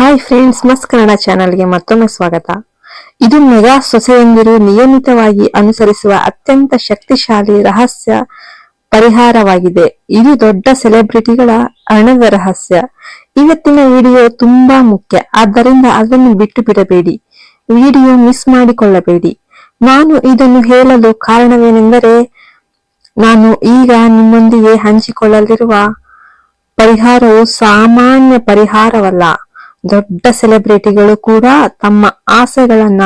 Hi friends ಮಸ್ ಕನ್ನಡ ಚಾನೆಲ್ಗೆ ಮತ್ತೊಮ್ಮೆ ಸ್ವಾಗತ. ಇದು ಮೆಗಾ ಸೊಸೆಯೊಂದಿರು ನಿಯಮಿತವಾಗಿ ಅನುಸರಿಸುವ ಅತ್ಯಂತ ಶಕ್ತಿಶಾಲಿ ರಹಸ್ಯ ಪರಿಹಾರವಾಗಿದೆ. ಇದು ದೊಡ್ಡ ಸೆಲೆಬ್ರಿಟಿಗಳ ಹಣದ ರಹಸ್ಯ. ಇವತ್ತಿನ ವಿಡಿಯೋ ತುಂಬಾ ಮುಖ್ಯ. ಆದ್ದರಿಂದ ಅದನ್ನು ಬಿಟ್ಟು ಬಿಡಬೇಡಿ. ವಿಡಿಯೋ ಮಿಸ್ ಮಾಡಿಕೊಳ್ಳಬೇಡಿ. ನಾನು ಇದನ್ನು ಹೇಳಲು ಕಾರಣವೇನೆಂದರೆ, ನಾನು ಈಗ ನಿಮ್ಮೊಂದಿಗೆ ಹಂಚಿಕೊಳ್ಳಲಿರುವ ಪರಿಹಾರವು ಸಾಮಾನ್ಯ ಪರಿಹಾರವಲ್ಲ. ದೊಡ್ಡ ಸೆಲೆಬ್ರಿಟಿಗಳು ಕೂಡ ತಮ್ಮ ಆಸೆಗಳನ್ನ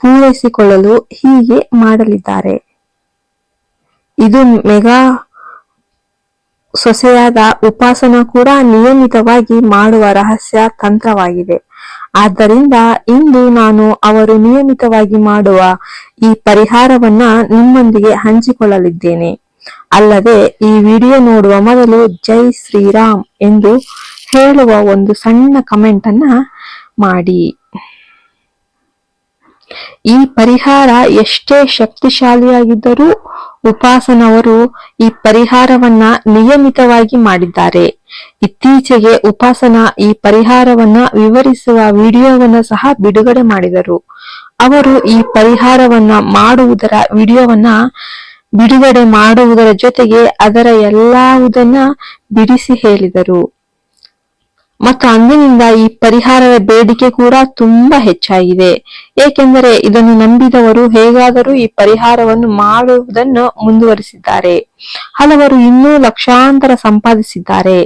ಪೂರೈಸಿಕೊಳ್ಳಲು ಹೀಗೆ ಮಾಡಲಿದ್ದಾರೆ. ಇದು ಮೆಗಾ ಸೊಸೆಯಾದ ಉಪಾಸನ ಕೂಡ ನಿಯಮಿತವಾಗಿ ಮಾಡುವ ರಹಸ್ಯ ತಂತ್ರವಾಗಿದೆ. ಆದ್ದರಿಂದ ಇಂದು ನಾನು ಅವರು ನಿಯಮಿತವಾಗಿ ಮಾಡುವ ಈ ಪರಿಹಾರವನ್ನ ನಿಮ್ಮೊಂದಿಗೆ ಹಂಚಿಕೊಳ್ಳಲಿದ್ದೇನೆ. ಅಲ್ಲದೆ ಈ ವಿಡಿಯೋ ನೋಡುವ ಮೊದಲು ಜೈ ಶ್ರೀರಾಮ್ ಎಂದು ಹೇಳುವ ಒಂದು ಸಣ್ಣ ಕಮೆಂಟ್ ಅನ್ನ ಮಾಡಿ. ಈ ಪರಿಹಾರ ಎಷ್ಟೇ ಶಕ್ತಿಶಾಲಿಯಾಗಿದ್ದರೂ ಉಪಾಸನವರು ಈ ಪರಿಹಾರವನ್ನ ನಿಯಮಿತವಾಗಿ ಮಾಡಿದ್ದಾರೆ. ಇತ್ತೀಚೆಗೆ ಉಪಾಸನ ಈ ಪರಿಹಾರವನ್ನ ವಿವರಿಸುವ ವಿಡಿಯೋವನ್ನ ಸಹ ಬಿಡುಗಡೆ ಮಾಡಿದರು. ಅವರು ಈ ಪರಿಹಾರವನ್ನ ಮಾಡುವುದರ ವಿಡಿಯೋವನ್ನ ಬಿಡುಗಡೆ ಮಾಡುವುದರ ಜೊತೆಗೆ ಅದರ ಎಲ್ಲವುದನ್ನ ಬಿಡಿಸಿ ಹೇಳಿದರು. ಮತ್ತು ಅಂದಿನಿಂದ ಈ ಪರಿಹಾರದ ಬೇಡಿಕೆ ಕೂಡ ತುಂಬಾ ಹೆಚ್ಚಾಗಿದೆ. ಏಕೆಂದರೆ ಇದನ್ನು ನಂಬಿದವರು ಹೇಗಾದರೂ ಈ ಪರಿಹಾರವನ್ನು ಮಾಡುವುದನ್ನು ಮುಂದುವರಿಸಿದ್ದಾರೆ. ಹಲವರು ಇನ್ನೂ ಲಕ್ಷಾಂತರ ಸಂಪಾದಿಸಿದ್ದಾರೆ.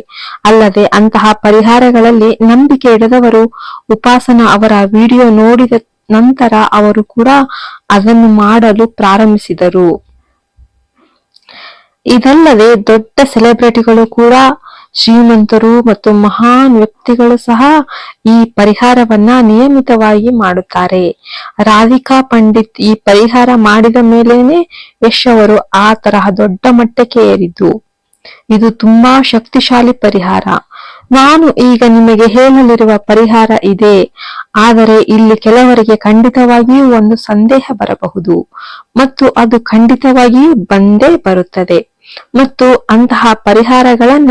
ಅಲ್ಲದೆ ಅಂತಹ ಪರಿಹಾರಗಳಲ್ಲಿ ನಂಬಿಕೆ ಇಡದವರು ಉಪಾಸನ ಅವರ ವಿಡಿಯೋ ನೋಡಿದ ನಂತರ ಅವರು ಕೂಡ ಅದನ್ನು ಮಾಡಲು ಪ್ರಾರಂಭಿಸಿದರು. ಇದಲ್ಲದೆ ದೊಡ್ಡ ಸೆಲೆಬ್ರಿಟಿಗಳು ಕೂಡ ಶ್ರೀಮಂತರು ಮತ್ತು ಮಹಾನ್ ವ್ಯಕ್ತಿಗಳು ಸಹ ಈ ಪರಿಹಾರವನ್ನ ನಿಯಮಿತವಾಗಿ ಮಾಡುತ್ತಾರೆ. ರಾಧಿಕಾ ಪಂಡಿತ್ ಈ ಪರಿಹಾರ ಮಾಡಿದ ಮೇಲೇನೆ ಯಶ್ ಅವರು ಆ ತರಹ ದೊಡ್ಡ ಮಟ್ಟಕ್ಕೆ ಏರಿದ್ದು. ಇದು ತುಂಬಾ ಶಕ್ತಿಶಾಲಿ ಪರಿಹಾರ. ನಾನು ಈಗ ನಿಮಗೆ ಹೇಳಲಿರುವ ಪರಿಹಾರ ಇದೆ. ಆದರೆ ಇಲ್ಲಿ ಕೆಲವರಿಗೆ ಖಂಡಿತವಾಗಿಯೂ ಒಂದು ಸಂದೇಹ ಬರಬಹುದು. ಮತ್ತು ಅದು ಖಂಡಿತವಾಗಿಯೂ ಬಂದೇ ಬರುತ್ತದೆ. ಮತ್ತು ಅಂತಹ ಪರಿಹಾರಗಳನ್ನ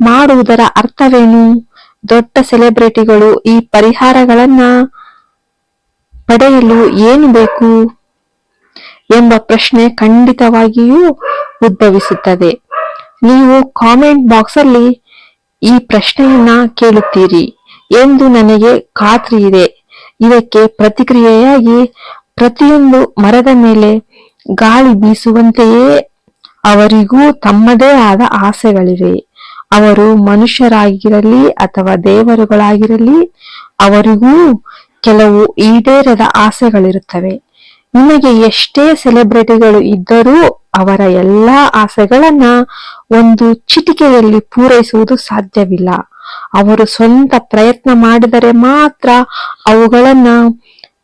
ಮಾಡುವುದರ ಅರ್ಥವೇನು? ದೊಡ್ಡ ಸೆಲೆಬ್ರಿಟಿಗಳು ಈ ಪರಿಹಾರಗಳನ್ನ ಪಡೆಯಲು ಏನು ಬೇಕು? ಎಂಬ ಪ್ರಶ್ನೆ ಖಂಡಿತವಾಗಿಯೂ ಉದ್ಭವಿಸುತ್ತದೆ. ನೀವು ಕಾಮೆಂಟ್ ಬಾಕ್ಸ್ ಅಲ್ಲಿ ಈ ಪ್ರಶ್ನೆಯನ್ನ ಕೇಳುತ್ತೀರಿ ಎಂದು ನನಗೆ ಖಾತ್ರಿ ಇದೆ ಇದಕ್ಕೆ ಪ್ರತಿಕ್ರಿಯೆಯಾಗಿ ಪ್ರತಿಯೊಂದು ಮರದ ಮೇಲೆ ಗಾಳಿ ಬೀಸುವಂತೆಯೇ ಅವರಿಗೂ ತಮ್ಮದೇ ಆದ ಆಸೆಗಳಿವೆ. ಅವರು ಮನುಷ್ಯರಾಗಿರಲಿ ಅಥವಾ ದೇವರುಗಳಾಗಿರಲಿ, ಅವರಿಗೂ ಕೆಲವು ಈಡೇರದ ಆಸೆಗಳಿರುತ್ತವೆ. ನಿಮಗೆ ಎಷ್ಟೇ ಸೆಲೆಬ್ರಿಟಿಗಳು ಇದ್ದರೂ ಅವರ ಎಲ್ಲಾ ಆಸೆಗಳನ್ನ ಒಂದು ಚಿಟಿಕೆಯಲ್ಲಿ ಪೂರೈಸುವುದು ಸಾಧ್ಯವಿಲ್ಲ. ಅವರು ಸ್ವಂತ ಪ್ರಯತ್ನ ಮಾಡಿದರೆ ಮಾತ್ರ ಅವುಗಳನ್ನ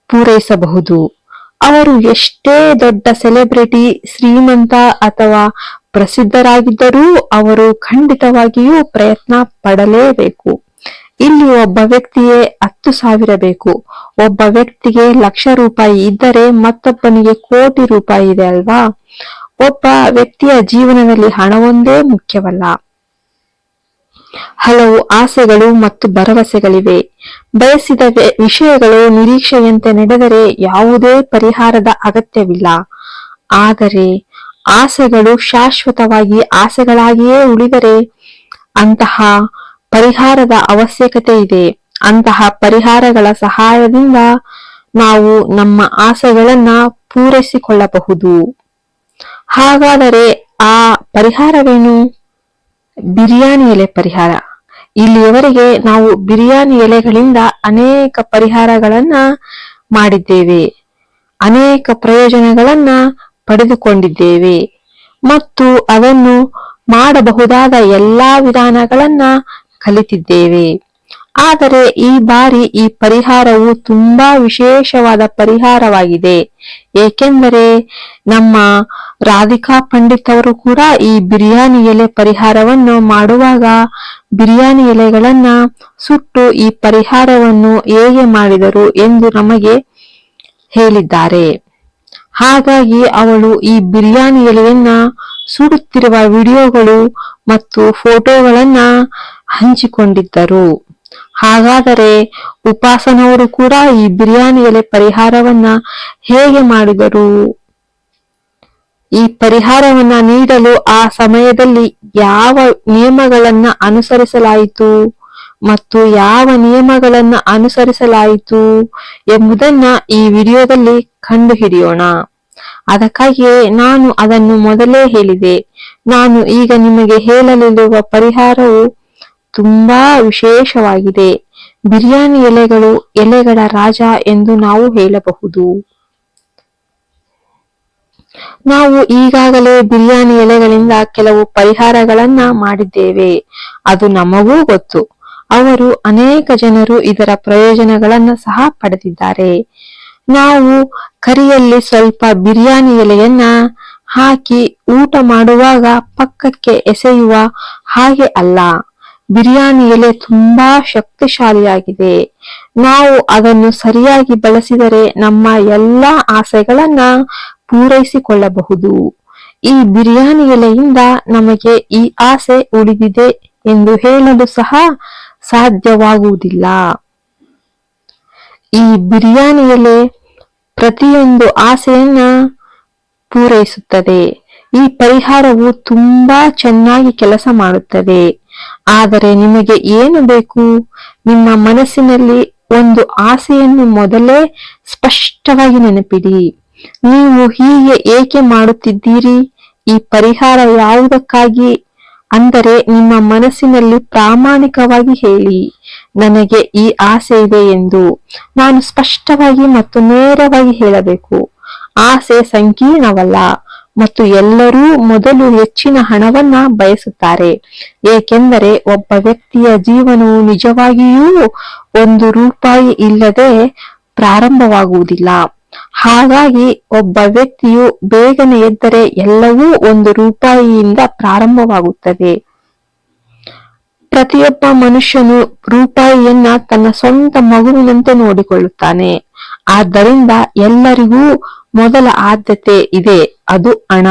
ಪೂರೈಸಬಹುದು. ಅವರು ಎಷ್ಟೇ ದೊಡ್ಡ ಸೆಲೆಬ್ರಿಟಿ, ಶ್ರೀಮಂತ ಅಥವಾ ಪ್ರಸಿದ್ಧರಾಗಿದ್ದರೂ ಅವರು ಖಂಡಿತವಾಗಿಯೂ ಪ್ರಯತ್ನ ಪಡಲೇಬೇಕು. ಇಲ್ಲಿ ಒಬ್ಬ ವ್ಯಕ್ತಿಯೇ ಹತ್ತು ಸಾವಿರ ಬೇಕು. ಒಬ್ಬ ವ್ಯಕ್ತಿಗೆ ಲಕ್ಷ ರೂಪಾಯಿ ಇದ್ದರೆ ಮತ್ತೊಬ್ಬನಿಗೆ ಕೋಟಿ ರೂಪಾಯಿ ಇದೆ ಅಲ್ವಾ? ಒಬ್ಬ ವ್ಯಕ್ತಿಯ ಜೀವನದಲ್ಲಿ ಹಣವೊಂದೇ ಮುಖ್ಯವಲ್ಲ. ಹಲವು ಆಸೆಗಳು ಮತ್ತು ಭರವಸೆಗಳಿವೆ. ಬಯಸಿದ ವಿಷಯಗಳು ನಿರೀಕ್ಷೆಯಂತೆ ನಡೆದರೆ ಯಾವುದೇ ಪರಿಹಾರದ ಅಗತ್ಯವಿಲ್ಲ. ಆದರೆ ಆಸೆಗಳು ಶಾಶ್ವತವಾಗಿ ಆಸೆಗಳಾಗಿಯೇ ಉಳಿದರೆ ಅಂತಹ ಪರಿಹಾರದ ಅವಶ್ಯಕತೆ ಇದೆ. ಅಂತಹ ಪರಿಹಾರಗಳ ಸಹಾಯದಿಂದ ನಾವು ನಮ್ಮ ಆಸೆಗಳನ್ನ ಪೂರೈಸಿಕೊಳ್ಳಬಹುದು. ಹಾಗಾದರೆ ಆ ಪರಿಹಾರವೇನು? ಬಿರಿಯಾನಿ ಎಲೆ ಪರಿಹಾರ. ಇಲ್ಲಿಯವರೆಗೆ ನಾವು ಬಿರಿಯಾನಿ ಎಲೆಗಳಿಂದ ಅನೇಕ ಪರಿಹಾರಗಳನ್ನ ಮಾಡಿದ್ದೇವೆ. ಅನೇಕ ಪ್ರಯೋಜನಗಳನ್ನ ಪಡೆದುಕೊಂಡಿದ್ದೇವೆ. ಮತ್ತು ಅದನ್ನು ಮಾಡಬಹುದಾದ ಎಲ್ಲಾ ವಿಧಾನಗಳನ್ನ ಕಲಿತಿದ್ದೇವೆ. ಆದರೆ ಈ ಬಾರಿ ಈ ಪರಿಹಾರವು ತುಂಬಾ ವಿಶೇಷವಾದ ಪರಿಹಾರವಾಗಿದೆ. ಏಕೆಂದರೆ ನಮ್ಮ ರಾಧಿಕಾ ಪಂಡಿತ್ ಅವರು ಕೂಡ ಈ ಬಿರಿಯಾನಿ ಎಲೆ ಪರಿಹಾರವನ್ನು ಮಾಡುವಾಗ ಬಿರಿಯಾನಿ ಎಲೆಗಳನ್ನ ಸುಟ್ಟು ಈ ಪರಿಹಾರವನ್ನು ಹೇಗೆ ಮಾಡಿದರು ಎಂದು ನಮಗೆ ಹೇಳಿದ್ದಾರೆ. ಹಾಗಾಗಿ ಅವಳು ಈ ಬಿರಿಯಾನಿ ಎಲೆಯನ್ನ ಸುಡುತ್ತಿರುವ ವಿಡಿಯೋಗಳು ಮತ್ತು ಫೋಟೋಗಳನ್ನ ಹಂಚಿಕೊಂಡಿದ್ದರು. ಹಾಗಾದರೆ ಉಪಾಸನವರು ಕೂಡ ಈ ಬಿರಿಯಾನಿ ಎಲೆ ಪರಿಹಾರವನ್ನ ಹೇಗೆ ಮಾಡಿದರು? ಈ ಪರಿಹಾರವನ್ನ ನೀಡಲು ಆ ಸಮಯದಲ್ಲಿ ಯಾವ ನಿಯಮಗಳನ್ನ ಅನುಸರಿಸಲಾಯಿತು ಮತ್ತು ಯಾವ ನಿಯಮಗಳನ್ನ ಅನುಸರಿಸಲಾಯಿತು ಎಂಬುದನ್ನ ಈ ವಿಡಿಯೋದಲ್ಲಿ ಕಂಡುಹಿಡಿಯೋಣ. ಅದಕ್ಕಾಗಿಯೇ ನಾನು ಅದನ್ನು ಮೊದಲೇ ಹೇಳಿದೆ. ನಾನು ಈಗ ನಿಮಗೆ ಹೇಳಲಿರುವ ಪರಿಹಾರವು ತುಂಬಾ ವಿಶೇಷವಾಗಿದೆ. ಬಿರಿಯಾನಿ ಎಲೆಗಳು ಎಲೆಗಳ ರಾಜ ಎಂದು ನಾವು ಹೇಳಬಹುದು. ನಾವು ಈಗಾಗಲೇ ಬಿರಿಯಾನಿ ಎಲೆಗಳಿಂದ ಕೆಲವು ಪರಿಹಾರಗಳನ್ನ ಮಾಡಿದ್ದೇವೆ. ಅದು ನಮಗೂ ಗೊತ್ತು. ಅವರು ಅನೇಕ ಜನರು ಇದರ ಪ್ರಯೋಜನಗಳನ್ನ ಸಹ ಪಡೆದಿದ್ದಾರೆ. ನಾವು ಕರಿಯಲ್ಲಿ ಸ್ವಲ್ಪ ಬಿರಿಯಾನಿ ಎಲೆಯನ್ನ ಹಾಕಿ ಊಟ ಮಾಡುವಾಗ ಪಕ್ಕಕ್ಕೆ ಎಸೆಯುವ ಹಾಗೆ ಅಲ್ಲ. ಬಿರಿಯಾನಿ ಎಲೆ ತುಂಬಾ ಶಕ್ತಿಶಾಲಿಯಾಗಿದೆ. ನಾವು ಅದನ್ನು ಸರಿಯಾಗಿ ಬಳಸಿದರೆ ನಮ್ಮ ಎಲ್ಲಾ ಆಸೆಗಳನ್ನ ಪೂರೈಸಿಕೊಳ್ಳಬಹುದು. ಈ ಬಿರಿಯಾನಿ ಎಲೆಯಿಂದ ನಮಗೆ ಈ ಆಸೆ ಉಳಿದಿದೆ ಎಂದು ಹೇಳಲು ಸಹ ಸಾಧ್ಯವಾಗುವುದಿಲ್ಲ. ಈ ಬಿರಿಯಾನಿ ಪ್ರತಿಯೊಂದು ಆಸೆಯನ್ನ ಪೂರೈಸುತ್ತದೆ. ಈ ಪರಿಹಾರವು ತುಂಬಾ ಚೆನ್ನಾಗಿ ಕೆಲಸ ಮಾಡುತ್ತದೆ. ಆದರೆ ನಿಮಗೆ ಏನು ಬೇಕು? ನಿಮ್ಮ ಮನಸ್ಸಿನಲ್ಲಿ ಒಂದು ಆಸೆಯನ್ನು ಮೊದಲೇ ಸ್ಪಷ್ಟವಾಗಿ ನೆನಪಿಡಿ. ನೀವು ಹೀಗೆ ಏಕೆ ಮಾಡುತ್ತಿದ್ದೀರಿ? ಈ ಪರಿಹಾರ ಯಾವುದಕ್ಕಾಗಿ ಅಂದರೆ ನಿಮ್ಮ ಮನಸ್ಸಿನಲ್ಲಿ ಪ್ರಾಮಾಣಿಕವಾಗಿ ಹೇಳಿ, ನನಗೆ ಈ ಆಸೆ ಇದೆ ಎಂದು ನಾನು ಸ್ಪಷ್ಟವಾಗಿ ಮತ್ತು ನೇರವಾಗಿ ಹೇಳಬೇಕು. ಆಸೆ ಸಂಕೀರ್ಣವಲ್ಲ ಮತ್ತು ಎಲ್ಲರೂ ಮೊದಲು ಹೆಚ್ಚಿನ ಹಣವನ್ನ ಬಯಸುತ್ತಾರೆ. ಏಕೆಂದರೆ ಒಬ್ಬ ವ್ಯಕ್ತಿಯ ಜೀವನವು ನಿಜವಾಗಿಯೂ ಒಂದು ರೂಪಾಯಿ ಇಲ್ಲದೆ ಪ್ರಾರಂಭವಾಗುವುದಿಲ್ಲ. ಹಾಗಾಗಿ ಒಬ್ಬ ವ್ಯಕ್ತಿಯು ಬೇಗನೆ ಎದ್ದರೆ ಎಲ್ಲವೂ ಒಂದು ರೂಪಾಯಿಯಿಂದ ಪ್ರಾರಂಭವಾಗುತ್ತದೆ. ಪ್ರತಿಯೊಬ್ಬ ಮನುಷ್ಯನು ರೂಪಾಯಿಯನ್ನ ತನ್ನ ಸ್ವಂತ ಮಗುವಿನಂತೆ ನೋಡಿಕೊಳ್ಳುತ್ತಾನೆ. ಆದ್ದರಿಂದ ಎಲ್ಲರಿಗೂ ಮೊದಲ ಆದ್ಯತೆ ಇದೆ, ಅದು ಹಣ.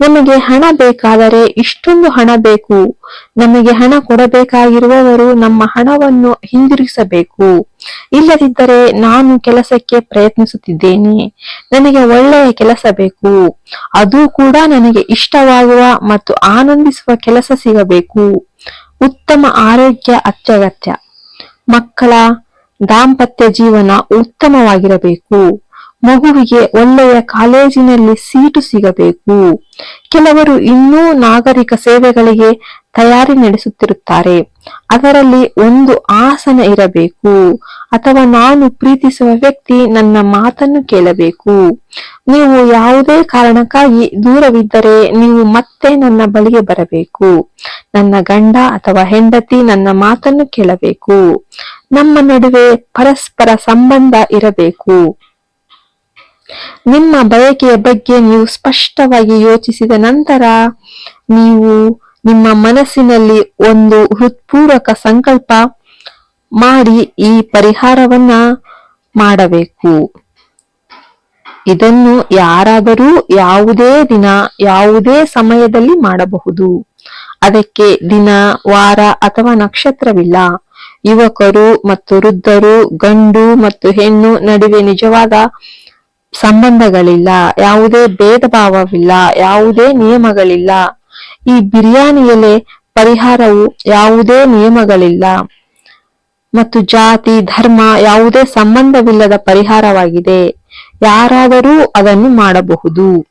ನಮಗೆ ಹಣ ಬೇಕಾದರೆ ಇಷ್ಟೊಂದು ಹಣ ಬೇಕು. ನಮಗೆ ಹಣ ಕೊಡಬೇಕಾಗಿರುವವರು ನಮ್ಮ ಹಣವನ್ನು ಹಿಂದಿರುಗಿಸಬೇಕು. ಇಲ್ಲದಿದ್ದರೆ ನಾನು ಕೆಲಸಕ್ಕೆ ಪ್ರಯತ್ನಿಸುತ್ತಿದ್ದೇನೆ. ನನಗೆ ಒಳ್ಳೆಯ ಕೆಲಸ ಬೇಕು. ಅದು ಕೂಡ ನನಗೆ ಇಷ್ಟವಾಗುವ ಮತ್ತು ಆನಂದಿಸುವ ಕೆಲಸ ಸಿಗಬೇಕು. ಉತ್ತಮ ಆರೋಗ್ಯ ಅತ್ಯಗತ್ಯ. ಮಕ್ಕಳ ದಾಂಪತ್ಯ ಜೀವನ ಉತ್ತಮವಾಗಿರಬೇಕು. ಮಗುವಿಗೆ ಒಳ್ಳೆಯ ಕಾಲೇಜಿನಲ್ಲಿ ಸೀಟು ಸಿಗಬೇಕು. ಕೆಲವರು ಇನ್ನೂ ನಾಗರಿಕ ಸೇವೆಗಳಿಗೆ ತಯಾರಿ ನಡೆಸುತ್ತಿರುತ್ತಾರೆ. ಅದರಲ್ಲಿ ಒಂದು ಆಸನ ಇರಬೇಕು. ಅಥವಾ ನಾನು ಪ್ರೀತಿಸುವ ವ್ಯಕ್ತಿ ನನ್ನ ಮಾತನ್ನು ಕೇಳಬೇಕು. ನೀವು ಯಾವುದೇ ಕಾರಣಕ್ಕಾಗಿ ದೂರವಿದ್ದರೆ ನೀವು ಮತ್ತೆ ನನ್ನ ಬಳಿಗೆ ಬರಬೇಕು. ನನ್ನ ಗಂಡ ಅಥವಾ ಹೆಂಡತಿ ನನ್ನ ಮಾತನ್ನು ಕೇಳಬೇಕು. ನಮ್ಮ ನಡುವೆ ಪರಸ್ಪರ ಸಂಬಂಧ ಇರಬೇಕು. ನಿಮ್ಮ ಬಯಕೆಯ ಬಗ್ಗೆ ನೀವು ಸ್ಪಷ್ಟವಾಗಿ ಯೋಚಿಸಿದ ನಂತರ ನೀವು ನಿಮ್ಮ ಮನಸ್ಸಿನಲ್ಲಿ ಒಂದು ಹೃತ್ಪೂರ್ವಕ ಸಂಕಲ್ಪ ಮಾಡಿ ಈ ಪರಿಹಾರವನ್ನ ಮಾಡಬೇಕು. ಇದನ್ನು ಯಾರಾದರೂ ಯಾವುದೇ ದಿನ, ಯಾವುದೇ ಸಮಯದಲ್ಲಿ ಮಾಡಬಹುದು. ಅದಕ್ಕೆ ದಿನ, ವಾರ ಅಥವಾ ನಕ್ಷತ್ರವಿಲ್ಲ. ಯುವಕರು ಮತ್ತು ವೃದ್ಧರು, ಗಂಡು ಮತ್ತು ಹೆಣ್ಣು ನಡುವೆ ನಿಜವಾದ ಸಂಬಂಧಗಳಿಲ್ಲ, ಯಾವುದೇ ಭೇದ ಭಾವವಿಲ್ಲ ಯಾವುದೇ ನಿಯಮಗಳಿಲ್ಲ. ಈ ಬಿರಿಯಾನಿ ಎಲೆ ಪರಿಹಾರವು ಯಾವುದೇ ನಿಯಮಗಳಿಲ್ಲ. ಮತ್ತು ಜಾತಿ, ಧರ್ಮ ಯಾವುದೇ ಸಂಬಂಧವಿಲ್ಲದ ಪರಿಹಾರವಾಗಿದೆ. ಯಾರಾದರೂ ಅದನ್ನು ಮಾಡಬಹುದು.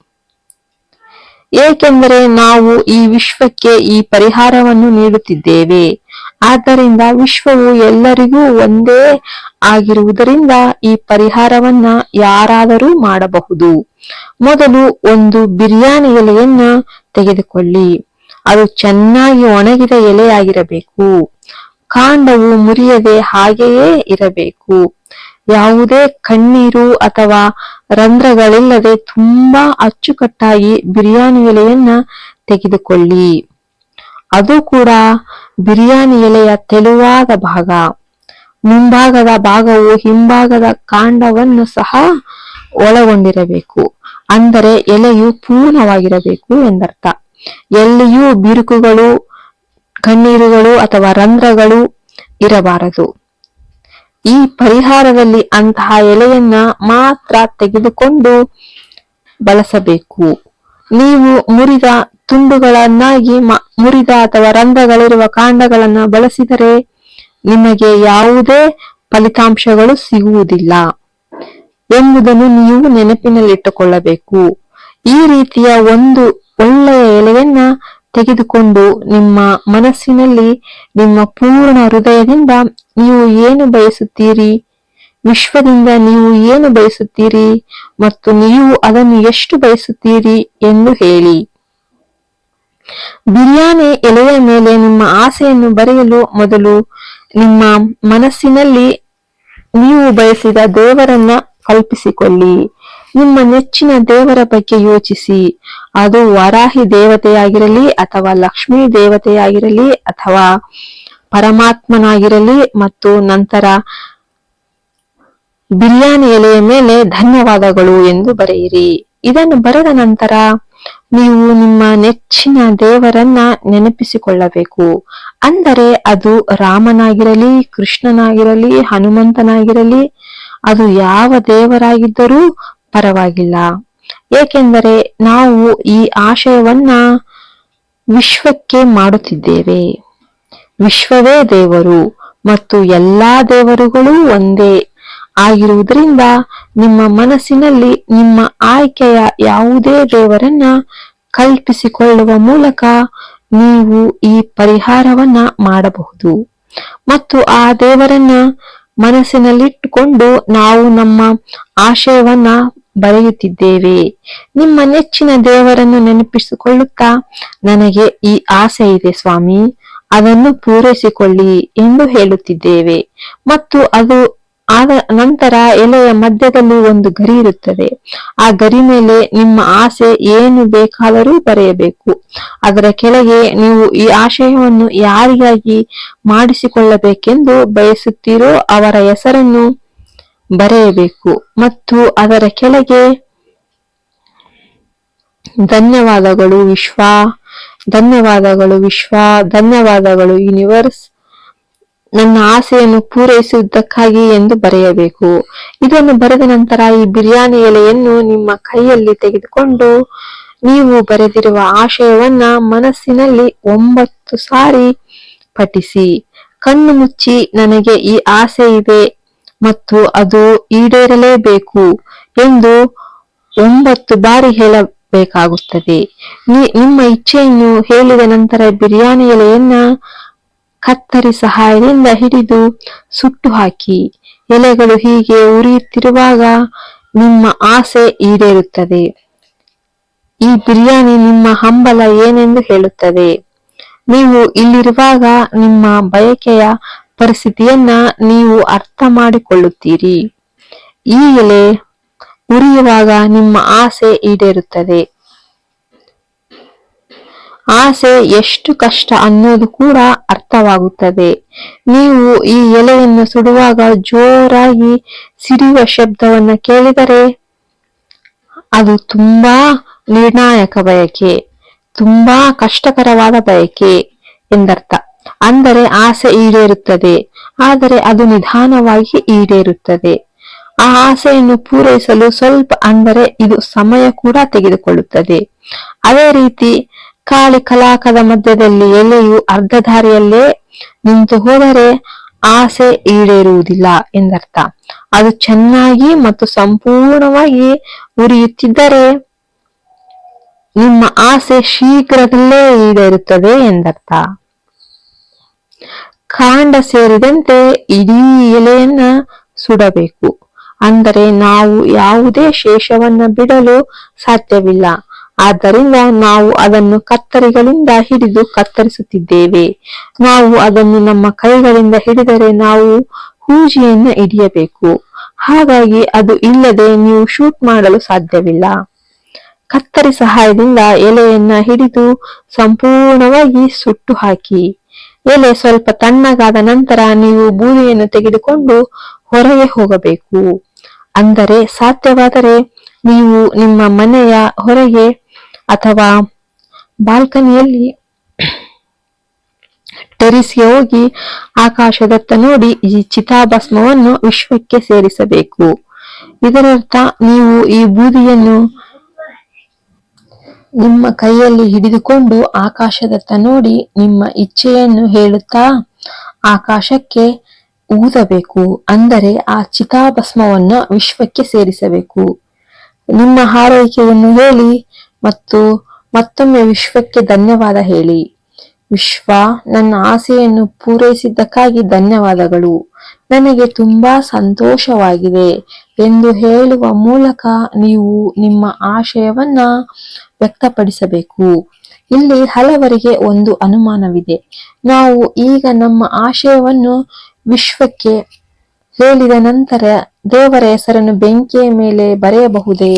ಏಕೆಂದರೆ ನಾವು ಈ ವಿಶ್ವಕ್ಕೆ ಈ ಪರಿಹಾರವನ್ನು ನೀಡುತ್ತಿದ್ದೇವೆ. ಆದ್ದರಿಂದ ವಿಶ್ವವು ಎಲ್ಲರಿಗೂ ಒಂದೇ ಆಗಿರುವುದರಿಂದ ಈ ಪರಿಹಾರವನ್ನ ಯಾರಾದರೂ ಮಾಡಬಹುದು. ಮೊದಲು ಒಂದು ಬಿರಿಯಾನಿ ಎಲೆಯನ್ನ ತೆಗೆದುಕೊಳ್ಳಿ. ಅದು ಚೆನ್ನಾಗಿ ಒಣಗಿದ ಎಲೆಯಾಗಿರಬೇಕು. ಕಾಂಡವು ಮುರಿಯದೆ ಹಾಗೆಯೇ ಇರಬೇಕು. ಯಾವುದೇ ಕಣ್ಣೀರು ಅಥವಾ ರಂಧ್ರಗಳಿಲ್ಲದೆ ತುಂಬಾ ಅಚ್ಚುಕಟ್ಟಾಗಿ ಬಿರಿಯಾನಿ ಎಲೆಯನ್ನ ತೆಗೆದುಕೊಳ್ಳಿ. ಅದು ಕೂಡ ಬಿರಿಯಾನಿ ಎಲೆಯ ತೆಳುವಾದ ಭಾಗ. ಮುಂಭಾಗದ ಭಾಗವು ಹಿಂಭಾಗದ ಕಾಂಡವನ್ನು ಸಹ ಒಳಗೊಂಡಿರಬೇಕು. ಅಂದರೆ ಎಲೆಯು ಪೂರ್ಣವಾಗಿರಬೇಕು ಎಂದರ್ಥ. ಎಲ್ಲಿಯೂ ಬಿರುಕುಗಳು, ಕಣ್ಣೀರುಗಳು ಅಥವಾ ರಂಧ್ರಗಳು ಇರಬಾರದು. ಈ ಪರಿಹಾರದಲ್ಲಿ ಅಂತಹ ಎಲೆಯನ್ನ ಮಾತ್ರ ತೆಗೆದುಕೊಂಡು ಬಳಸಬೇಕು. ನೀವು ಮುರಿದ ತುಂಡುಗಳನ್ನಾಗಿ ಮುರಿದ ಅಥವಾ ರಂಧ್ರಗಳಿರುವ ಕಾಂಡಗಳನ್ನ ಬಳಸಿದರೆ ನಿಮಗೆ ಯಾವುದೇ ಫಲಿತಾಂಶಗಳು ಸಿಗುವುದಿಲ್ಲ ಎಂಬುದನ್ನು ನೀವು ನೆನಪಿನಲ್ಲಿಟ್ಟುಕೊಳ್ಳಬೇಕು. ಈ ರೀತಿಯ ಒಂದು ಒಳ್ಳೆಯ ಎಲೆಯನ್ನ ತೆಗೆದುಕೊಂಡು ನಿಮ್ಮ ಮನಸ್ಸಿನಲ್ಲಿ ನಿಮ್ಮ ಪೂರ್ಣ ಹೃದಯದಿಂದ ನೀವು ಏನು ಬಯಸುತ್ತೀರಿ? ವಿಶ್ವದಿಂದ ನೀವು ಏನು ಬಯಸುತ್ತೀರಿ? ಮತ್ತು ನೀವು ಅದನ್ನು ಎಷ್ಟು ಬಯಸುತ್ತೀರಿ ಎಂದು ಹೇಳಿ. ಬಿರಿಯಾನಿ ಎಲೆಯ ಮೇಲೆ ನಿಮ್ಮ ಆಸೆಯನ್ನು ಬರೆಯಲು ಮೊದಲು ನಿಮ್ಮ ಮನಸ್ಸಿನಲ್ಲಿ ನೀವು ಬಯಸಿದ ದೇವರನ್ನ ಕಲ್ಪಿಸಿಕೊಳ್ಳಿ. ನಿಮ್ಮ ನೆಚ್ಚಿನ ದೇವರ ಬಗ್ಗೆ ಯೋಚಿಸಿ. ಅದು ವಾರಾಹಿ ದೇವತೆಯಾಗಿರಲಿ ಅಥವಾ ಲಕ್ಷ್ಮೀ ದೇವತೆಯಾಗಿರಲಿ ಅಥವಾ ಪರಮಾತ್ಮನಾಗಿರಲಿ ಮತ್ತು ನಂತರ ಬಿರಿಯಾನಿ ಎಲೆಯ ಮೇಲೆ ಧನ್ಯವಾದಗಳು ಎಂದು ಬರೆಯಿರಿ. ಇದನ್ನು ಬರೆದ ನಂತರ ನೀವು ನಿಮ್ಮ ನೆಚ್ಚಿನ ದೇವರನ್ನ ನೆನಪಿಸಿಕೊಳ್ಳಬೇಕು. ಅಂದರೆ ಅದು ರಾಮನಾಗಿರಲಿ, ಕೃಷ್ಣನಾಗಿರಲಿ, ಹನುಮಂತನಾಗಿರಲಿ, ಅದು ಯಾವ ದೇವರಾಗಿದ್ದರೂ ಪರವಾಗಿಲ್ಲ. ಏಕೆಂದರೆ ನಾವು ಈ ಆಶಯವನ್ನ ವಿಶ್ವಕ್ಕೆ ಮಾಡುತ್ತಿದ್ದೇವೆ. ವಿಶ್ವವೇ ದೇವರು ಮತ್ತು ಎಲ್ಲಾ ದೇವರುಗಳು ಒಂದೇ ಆಗಿರುವುದರಿಂದ ನಿಮ್ಮ ಮನಸ್ಸಿನಲ್ಲಿ ನಿಮ್ಮ ಆಯ್ಕೆಯ ಯಾವುದೇ ದೇವರನ್ನ ಕಲ್ಪಿಸಿಕೊಳ್ಳುವ ಮೂಲಕ ನೀವು ಈ ಪರಿಹಾರವನ್ನ ಮಾಡಬಹುದು. ಮತ್ತು ಆ ದೇವರನ್ನ ಮನಸ್ಸಿನಲ್ಲಿಟ್ಟುಕೊಂಡು ನಾವು ನಮ್ಮ ಆಶಯವನ್ನ ಬರೆಯುತ್ತಿದ್ದೇವೆ. ನಿಮ್ಮ ನೆಚ್ಚಿನ ದೇವರನ್ನು ನೆನಪಿಸಿಕೊಳ್ಳುತ್ತಾ ನನಗೆ ಈ ಆಸೆ ಇದೆ ಸ್ವಾಮಿ. ಅದನ್ನು ಪೂರೈಸಿಕೊಳ್ಳಿ ಎಂದು ಹೇಳುತ್ತಿದ್ದೇವೆ. ಮತ್ತು ಅದು ಆದ ನಂತರ ಎಲೆಯ ಮಧ್ಯದಲ್ಲಿ ಒಂದು ಗರಿ ಇರುತ್ತದೆ. ಆ ಗರಿ ಮೇಲೆ ನಿಮ್ಮ ಆಸೆ ಏನು ಬೇಕಾದರೂ ಬರೆಯಬೇಕು. ಅದರ ಕೆಳಗೆ ನೀವು ಈ ಆಶಯವನ್ನು ಯಾರಿಗಾಗಿ ಮಾಡಿಸಿಕೊಳ್ಳಬೇಕೆಂದು ಬಯಸುತ್ತೀರೋ ಅವರ ಹೆಸರನ್ನು ಬರೆಯಬೇಕು. ಮತ್ತು ಅದರ ಕೆಳಗೆ ಧನ್ಯವಾದಗಳು ವಿಶ್ವ ಧನ್ಯವಾದಗಳು ವಿಶ್ವ, ಧನ್ಯವಾದಗಳು ಯೂನಿವರ್ಸ್ ನನ್ನ ಆಸೆಯನ್ನು ಪೂರೈಸುವುದಕ್ಕಾಗಿ ಎಂದು ಬರೆಯಬೇಕು. ಇದನ್ನು ಬರೆದ ನಂತರ ಈ ಬಿರಿಯಾನಿ ಎಲೆಯನ್ನು ನಿಮ್ಮ ಕೈಯಲ್ಲಿ ತೆಗೆದುಕೊಂಡು ನೀವು ಬರೆದಿರುವ ಆಶಯವನ್ನ ಮನಸ್ಸಿನಲ್ಲಿ ಒಂಬತ್ತು ಸಾರಿ ಪಠಿಸಿ. ಕಣ್ಣು ಮುಚ್ಚಿ, ನನಗೆ ಈ ಆಸೆ ಇದೆ ಮತ್ತು ಅದು ಈಡೇರಲೇಬೇಕು ಎಂದು ಒಂಬತ್ತು ಬಾರಿ ಹೇಳಬೇಕಾಗುತ್ತದೆ. ನಿಮ್ಮ ಇಚ್ಛೆಯನ್ನು ಹೇಳಿದ ನಂತರ ಬಿರಿಯಾನಿ ಎಲೆಯನ್ನ ಕತ್ತರಿ ಸಹಾಯದಿಂದ ಹಿಡಿದು ಸುಟ್ಟು ಹಾಕಿ. ಎಲೆಗಳು ಹೀಗೆ ಉರಿಯುತ್ತಿರುವಾಗ ನಿಮ್ಮ ಆಸೆ ಈಡೇರುತ್ತದೆ. ಈ ಬಿರಿಯಾನಿ ನಿಮ್ಮ ಹಂಬಲ ಏನೆಂದು ಹೇಳುತ್ತದೆ. ನೀವು ಇಲ್ಲಿರುವಾಗ ನಿಮ್ಮ ಬಯಕೆಯ ಪರಿಸ್ಥಿತಿಯನ್ನ ನೀವು ಅರ್ಥ ಮಾಡಿಕೊಳ್ಳುತ್ತೀರಿ. ಈ ಎಲೆ ಉರಿಯುವಾಗ ನಿಮ್ಮ ಆಸೆ ಈಡೇರುತ್ತದೆ. ಆಸೆ ಎಷ್ಟು ಕಷ್ಟ ಅನ್ನೋದು ಕೂಡ ಅರ್ಥವಾಗುತ್ತದೆ. ನೀವು ಈ ಎಲೆಯನ್ನು ಸುಡುವಾಗ ಜೋರಾಗಿ ಸಿಡಿಯುವ ಶಬ್ದವನ್ನು ಕೇಳಿದರೆ ಅದು ತುಂಬಾ ನಿರ್ಣಾಯಕ ಬಯಕೆ, ತುಂಬಾ ಕಷ್ಟಕರವಾದ ಬಯಕೆ ಎಂದರ್ಥ. ಅಂದರೆ ಆಸೆ ಈಡೇರುತ್ತದೆ, ಆದರೆ ಅದು ನಿಧಾನವಾಗಿ ಈಡೇರುತ್ತದೆ. ಆ ಆಸೆಯನ್ನು ಪೂರೈಸಲು ಸ್ವಲ್ಪ ಅಂದರೆ ಇದು ಸಮಯ ಕೂಡ ತೆಗೆದುಕೊಳ್ಳುತ್ತದೆ. ಅದೇ ರೀತಿ ಕಾಳಿ ಕಲಾಕದ ಮಧ್ಯದಲ್ಲಿ ಎಲೆಯು ಅರ್ಧ ದಾರಿಯಲ್ಲೇ ನಿಂತು ಹೋದರೆ ಆಸೆ ಈಡೇರುವುದಿಲ್ಲ ಎಂದರ್ಥ. ಅದು ಚೆನ್ನಾಗಿ ಮತ್ತು ಸಂಪೂರ್ಣವಾಗಿ ಉರಿಯುತ್ತಿದ್ದರೆ ನಿಮ್ಮ ಆಸೆ ಶೀಘ್ರದಲ್ಲೇ ಈಡೇರುತ್ತದೆ ಎಂದರ್ಥ. ಕಾಂಡ ಸೇರಿದಂತೆ ಇಡೀ ಎಲೆಯನ್ನ ಸುಡಬೇಕು. ಅಂದರೆ ನಾವು ಯಾವುದೇ ಶೇಷವನ್ನ ಬಿಡಲು ಸಾಧ್ಯವಿಲ್ಲ. ಆದ್ದರಿಂದ ನಾವು ಅದನ್ನು ಕತ್ತರಿಗಳಿಂದ ಹಿಡಿದು ಕತ್ತರಿಸುತ್ತಿದ್ದೇವೆ. ನಾವು ಅದನ್ನು ನಮ್ಮ ಕೈಗಳಿಂದ ಹಿಡಿದರೆ ನಾವು ಹೂಜಿಯನ್ನ ಹಿಡಿಯಬೇಕು. ಹಾಗಾಗಿ ಅದು ಇಲ್ಲದೆ ನೀವು ಶೂಟ್ ಮಾಡಲು ಸಾಧ್ಯವಿಲ್ಲ. ಕತ್ತರಿ ಸಹಾಯದಿಂದ ಎಲೆಯನ್ನ ಹಿಡಿದು ಸಂಪೂರ್ಣವಾಗಿ ಸುಟ್ಟು ಹಾಕಿ ಎಲೆ ಸ್ವಲ್ಪ ತಣ್ಣಗಾದ ನಂತರ ನೀವು ಬೂದಿಯನ್ನು ತೆಗೆದುಕೊಂಡು ಹೊರಗೆ ಹೋಗಬೇಕು. ಅಂದರೆ ಸಾಧ್ಯವಾದರೆ ನೀವು ನಿಮ್ಮ ಮನೆಯ ಹೊರಗೆ ಅಥವಾ ಬಾಲ್ಕನಿಯಲ್ಲಿ ಟೆರಿಸ್ಗೆ ಹೋಗಿ ಆಕಾಶದತ್ತ ನೋಡಿ ಈ ಚಿತಾಭಸ್ಮವನ್ನು ವಿಶ್ವಕ್ಕೆ ಸೇರಿಸಬೇಕು. ಇದರರ್ಥ ನೀವು ಈ ಬೂದಿಯನ್ನು ನಿಮ್ಮ ಕೈಯಲ್ಲಿ ಹಿಡಿದುಕೊಂಡು ಆಕಾಶದತ್ತ ನೋಡಿ ನಿಮ್ಮ ಇಚ್ಛೆಯನ್ನು ಹೇಳುತ್ತಾ ಆಕಾಶಕ್ಕೆ ಊದಬೇಕು. ಅಂದರೆ ಆ ಚಿತಾಭಸ್ಮವನ್ನು ವಿಶ್ವಕ್ಕೆ ಸೇರಿಸಬೇಕು. ನಿಮ್ಮ ಹಾರೈಕೆಯನ್ನು ಹೇಳಿ ಮತ್ತು ಮತ್ತೊಮ್ಮೆ ವಿಶ್ವಕ್ಕೆ ಧನ್ಯವಾದ ಹೇಳಿ. ವಿಶ್ವ, ನನ್ನ ಆಸೆಯನ್ನು ಪೂರೈಸಿದ್ದಕ್ಕಾಗಿ ಧನ್ಯವಾದಗಳು. ನನಗೆ ತುಂಬಾ ಸಂತೋಷವಾಗಿದೆ ಎಂದು ಹೇಳುವ ಮೂಲಕ ನೀವು ನಿಮ್ಮ ಆಶಯವನ್ನ ವ್ಯಕ್ತಪಡಿಸಬೇಕು. ಇಲ್ಲಿ ಹಲವರಿಗೆ ಒಂದು ಅನುಮಾನವಿದೆ. ನಾವು ಈಗ ನಮ್ಮ ಆಶಯವನ್ನು ವಿಶ್ವಕ್ಕೆ ಹೇಳಿದ ನಂತರ ದೇವರ ಹೆಸರನ್ನು ಬೆಂಕಿಯ ಮೇಲೆ ಬರೆಯಬಹುದೇ?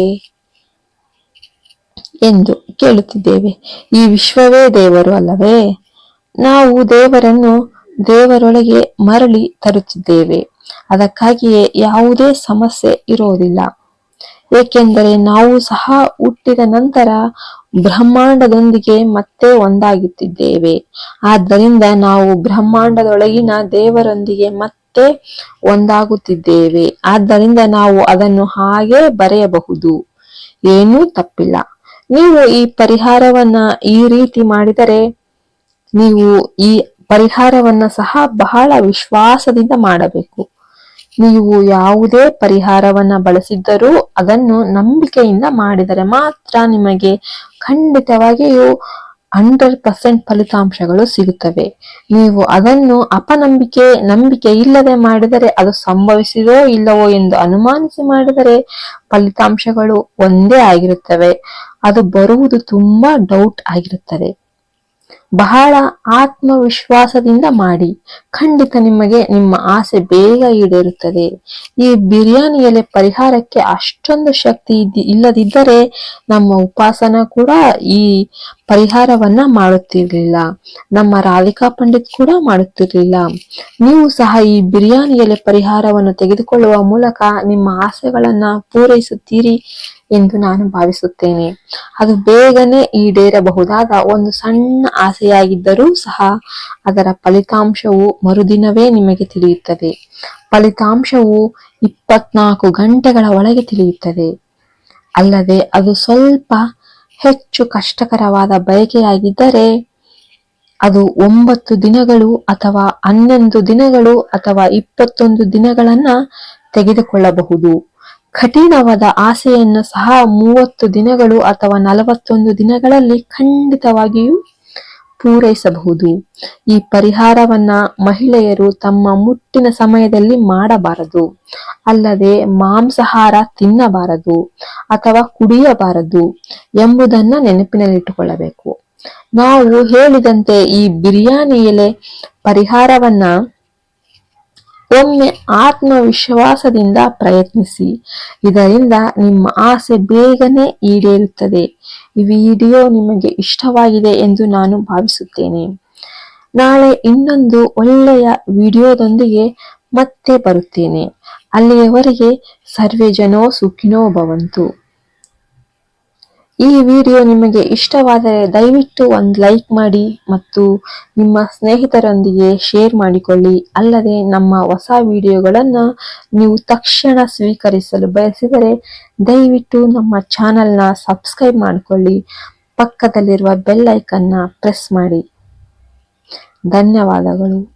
ಎಂದು ಕೇಳುತ್ತಿದ್ದೇವೆ. ಈ ವಿಶ್ವವೇ ದೇವರು ಅಲ್ಲವೇ? ನಾವು ದೇವರನ್ನು ದೇವರೊಳಗೆ ಮರಳಿ ತರುತ್ತಿದ್ದೇವೆ. ಅದಕ್ಕಾಗಿಯೇ ಯಾವುದೇ ಸಮಸ್ಯೆ ಇರೋದಿಲ್ಲ ಏಕೆಂದರೆ ನಾವು ಸಹ ಹುಟ್ಟಿದ ನಂತರ ಬ್ರಹ್ಮಾಂಡದೊಂದಿಗೆ ಮತ್ತೆ ಒಂದಾಗುತ್ತಿದ್ದೇವೆ. ಆದ್ದರಿಂದ ನಾವು ಬ್ರಹ್ಮಾಂಡದೊಳಗಿನ ದೇವರೊಂದಿಗೆ ಮತ್ತೆ ಒಂದಾಗುತ್ತಿದ್ದೇವೆ. ಆದ್ದರಿಂದ ನಾವು ಅದನ್ನು ಹಾಗೆ ಬರೆಯಬಹುದು. ಏನೂ ತಪ್ಪಿಲ್ಲ. ನೀವು ಈ ಪರಿಹಾರವನ್ನ ಈ ರೀತಿ ಮಾಡಿದರೆ ನೀವು ಈ ಪರಿಹಾರವನ್ನ ಸಹ ಬಹಳ ವಿಶ್ವಾಸದಿಂದ ಮಾಡಬೇಕು. ನೀವು ಯಾವುದೇ ಪರಿಹಾರವನ್ನ ಬಳಸಿದ್ದರೂ ಅದನ್ನು ನಂಬಿಕೆಯಿಂದ ಮಾಡಿದರೆ ಮಾತ್ರ ನಿಮಗೆ ಖಂಡಿತವಾಗಿಯೂ ಹಂಡ್ರೆಡ್ ಪರ್ಸೆಂಟ್ ಫಲಿತಾಂಶಗಳು ಸಿಗುತ್ತವೆ. ನೀವು ಅದನ್ನು ಅಪನಂಬಿಕೆ, ನಂಬಿಕೆ ಇಲ್ಲದೆ ಮಾಡಿದರೆ ಅದು ಸಂಭವಿಸಿದೋ ಇಲ್ಲವೋ ಎಂದು ಅನುಮಾನಿಸಿ ಮಾಡಿದರೆ ಫಲಿತಾಂಶಗಳು ಒಂದೇ ಆಗಿರುತ್ತವೆ. ಅದು ಬರುವುದು ತುಂಬಾ ಡೌಟ್ ಆಗಿರುತ್ತದೆ. ಬಹಳ ಆತ್ಮವಿಶ್ವಾಸದಿಂದ ಮಾಡಿ, ಖಂಡಿತ ನಿಮಗೆ ನಿಮ್ಮ ಆಸೆ ಬೇಗ ಈಡೇರುತ್ತದೆ. ಈ ಬಿರಿಯಾನಿ ಪರಿಹಾರಕ್ಕೆ ಅಷ್ಟೊಂದು ಶಕ್ತಿ ಇಲ್ಲದಿದ್ದರೆ ನಮ್ಮ ಉಪಾಸನ ಕೂಡ ಈ ಪರಿಹಾರವನ್ನ ಮಾಡುತ್ತಿರಲಿಲ್ಲ. ನಮ್ಮ ರಾಧಿಕಾ ಪಂಡಿತ್ ಕೂಡ ಮಾಡುತ್ತಿರಲಿಲ್ಲ. ನೀವು ಸಹ ಈ ಬಿರಿಯಾನಿ ಎಲೆ ಪರಿಹಾರವನ್ನು ತೆಗೆದುಕೊಳ್ಳುವ ಮೂಲಕ ನಿಮ್ಮ ಆಸೆಗಳನ್ನ ಪೂರೈಸುತ್ತೀರಿ. ಎಂದು ನಾನು ಭಾವಿಸುತ್ತೇನೆ. ಅದು ಬೇಗನೆ ಈಡೇರಬಹುದಾದ ಒಂದು ಸಣ್ಣ ಆಸೆಯಾಗಿದ್ದರೂ ಸಹ ಅದರ ಫಲಿತಾಂಶವು ಮರುದಿನವೇ ನಿಮಗೆ ತಿಳಿಯುತ್ತದೆ. ಫಲಿತಾಂಶವು ಇಪ್ಪತ್ನಾಲ್ಕು ಗಂಟೆಗಳ ಒಳಗೆ ತಿಳಿಯುತ್ತದೆ. ಅಲ್ಲದೆ ಅದು ಸ್ವಲ್ಪ ಹೆಚ್ಚು ಕಷ್ಟಕರವಾದ ಬಯಕೆಯಾಗಿದ್ದರೆ ಅದು ಒಂಬತ್ತು ದಿನಗಳು ಅಥವಾ ಹನ್ನೊಂದು ದಿನಗಳು ಅಥವಾ ಇಪ್ಪತ್ತೊಂದು ದಿನಗಳನ್ನ ತೆಗೆದುಕೊಳ್ಳಬಹುದು. ಕಠಿಣವಾದ ಆಸೆಯನ್ನು ಸಹ ಮೂವತ್ತು ದಿನಗಳು ಅಥವಾ ನಲವತ್ತೊಂದು ದಿನಗಳಲ್ಲಿ ಖಂಡಿತವಾಗಿಯೂ ಪೂರೈಸಬಹುದು. ಈ ಪರಿಹಾರವನ್ನ ಮಹಿಳೆಯರು ತಮ್ಮ ಮುಟ್ಟಿನ ಸಮಯದಲ್ಲಿ ಮಾಡಬಾರದು. ಅಲ್ಲದೆ ಮಾಂಸಾಹಾರ ತಿನ್ನಬಾರದು ಅಥವಾ ಕುಡಿಯಬಾರದು ಎಂಬುದನ್ನ ನೆನಪಿನಲ್ಲಿಟ್ಟುಕೊಳ್ಳಬೇಕು. ನಾವು ಹೇಳಿದಂತೆ ಈ ಬಿರಿಯಾನಿ ಎಲೆ ಪರಿಹಾರವನ್ನ ಒಮ್ಮೆ ಆತ್ಮವಿಶ್ವಾಸದಿಂದ ಪ್ರಯತ್ನಿಸಿ. ಇದರಿಂದ ನಿಮ್ಮ ಆಸೆ ಬೇಗನೆ ಈಡೇರುತ್ತದೆ. ಈ ವಿಡಿಯೋ ನಿಮಗೆ ಇಷ್ಟವಾಗಿದೆ ಎಂದು ನಾನು ಭಾವಿಸುತ್ತೇನೆ. ನಾಳೆ ಇನ್ನೊಂದು ಒಳ್ಳೆಯ ವಿಡಿಯೋದೊಂದಿಗೆ ಮತ್ತೆ ಬರುತ್ತೇನೆ. ಅಲ್ಲಿಯವರೆಗೆ ಸರ್ವೇ ಜನೋ ಸುಖಿನೋ ಭವಂತು. ಈ ವಿಡಿಯೋ ನಿಮಗೆ ಇಷ್ಟವಾದರೆ ದಯವಿಟ್ಟು ಒಂದು ಲೈಕ್ ಮಾಡಿ ಮತ್ತು ನಿಮ್ಮ ಸ್ನೇಹಿತರೊಂದಿಗೆ ಶೇರ್ ಮಾಡಿಕೊಳ್ಳಿ. ಅಲ್ಲದೆ ನಮ್ಮ ಹೊಸ ವಿಡಿಯೋಗಳನ್ನು ನೀವು ತಕ್ಷಣ ಸ್ವೀಕರಿಸಲು ಬಯಸಿದರೆ ದಯವಿಟ್ಟು ನಮ್ಮ ಚಾನಲ್ನ ಸಬ್ಸ್ಕ್ರೈಬ್ ಮಾಡಿಕೊಳ್ಳಿ. ಪಕ್ಕದಲ್ಲಿರುವ ಬೆಲ್ ಐಕನ್ನ ಪ್ರೆಸ್ ಮಾಡಿ. ಧನ್ಯವಾದಗಳು.